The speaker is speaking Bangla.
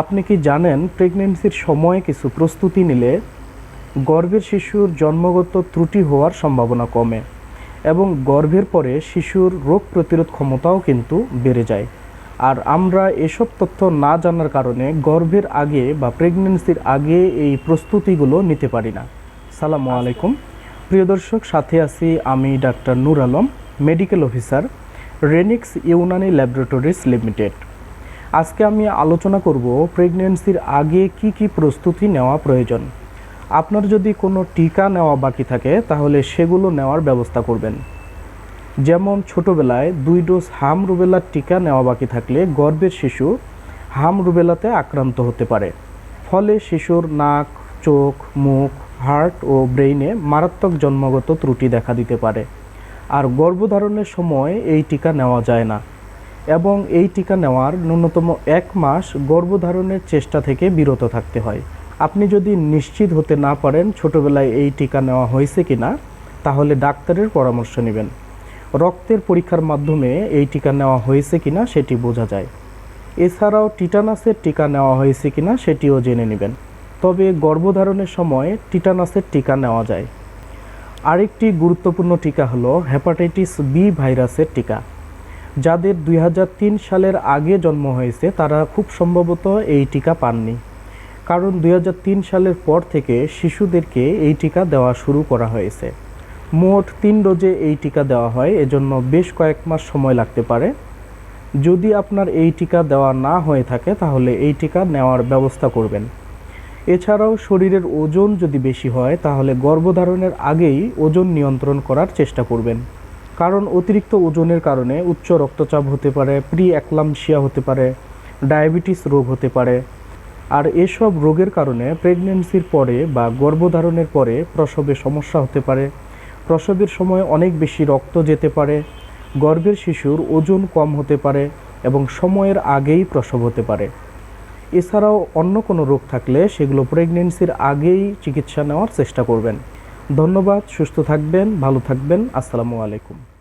আপনি কি জানেন প্রেগনেন্সির সময়ে কিছু প্রস্তুতি নিলে গর্ভের শিশুর জন্মগত ত্রুটি হওয়ার সম্ভাবনা কমে এবং গর্ভের পরে শিশুর রোগ প্রতিরোধ ক্ষমতাও কিন্তু বেড়ে যায়? আর আমরা এসব তথ্য না জানার কারণে গর্ভের আগে বা প্রেগনেন্সির আগে এই প্রস্তুতিগুলো নিতে পারি না। সালামু আলাইকুম। প্রিয় দর্শক, সাথে আছি আমি doctor Nur Alam medical officer Renix Unani laboratories limited আজকে আমি আলোচনা করব প্রেগনেন্সির আগে কি কি প্রস্তুতি নেওয়া প্রয়োজন। আপনার যদি কোনো টিকা নেওয়া বাকি থাকে, তাহলে সেগুলো নেওয়ার ব্যবস্থা করবেন। যেমন ছোটবেলায় দুই ডোজ হাম রুবেলার টিকা নেওয়া বাকি থাকলে গর্ভের শিশু হাম রুবেলাতে আক্রান্ত হতে পারে। ফলে শিশুর নাক, চোখ, মুখ, হার্ট ও ব্রেইনে মারাত্মক জন্মগত ত্রুটি দেখা দিতে পারে। আর গর্ভধারণের সময় এই টিকা নেওয়া যায় না। এবং এই টিকা নেওয়ার ন্যূনতম এক মাস গর্ভধারণের চেষ্টা থেকে বিরত থাকতে হয়। আপনি যদি নিশ্চিত হতে না পারেন ছোটবেলায় এই টিকা নেওয়া হয়েছে কিনা, তাহলে ডাক্তারের পরামর্শ নেবেন। রক্তের পরীক্ষার মাধ্যমে এই টিকা নেওয়া হয়েছে কিনা সেটি বোঝা যায়। এছাড়াও টিটানাসের টিকা নেওয়া হয়েছে কি না সেটিও জেনে নেবেন। তবে গর্ভধারণের সময় টিটানাসের টিকা নেওয়া যায়। আরেকটি গুরুত্বপূর্ণ টিকা হলো হেপাটাইটিস বি ভাইরাসের টিকা। যাদের দুই হাজার তিন সালের আগে জন্ম হয়েছে, তারা খুব সম্ভবত এই টিকা পাননি। কারণ দুই হাজার তিন সালের পর থেকে শিশুদেরকে এই টিকা দেওয়া শুরু করা হয়েছে। মোট তিন ডোজে এই টিকা দেওয়া হয়, এজন্য বেশ কয়েক মাস সময় লাগতে পারে। যদি আপনার এই টিকা দেওয়া না হয়ে থাকে, তাহলে এই টিকা নেওয়ার ব্যবস্থা করবেন। এছাড়াও শরীরের ওজন যদি বেশি হয়, তাহলে গর্ভধারণের আগেই ওজন নিয়ন্ত্রণ করার চেষ্টা করবেন। কারণ অতিরিক্ত ওজনের কারণে উচ্চ রক্তচাপ হতে পারে প্রি অ্যাক্লামশিয়া হতে পারে, ডায়াবেটিস রোগ হতে পারে। আর এসব রোগের কারণে প্রেগনেন্সির পরে বা গর্ভধারণের পরে প্রসবে সমস্যা হতে পারে। প্রসবের সময় অনেক বেশি রক্ত যেতে পারে। গর্ভের শিশুর ওজন কম হতে পারে এবং সময়ের আগেই প্রসব হতে পারে। এছাড়াও অন্য কোনো রোগ থাকলে সেগুলো প্রেগনেন্সির আগেই চিকিৎসা নেওয়ার চেষ্টা করবেন। ধন্যবাদ, সুস্থ থাকবেন, ভালো থাকবেন। আসসালামু আলাইকুম।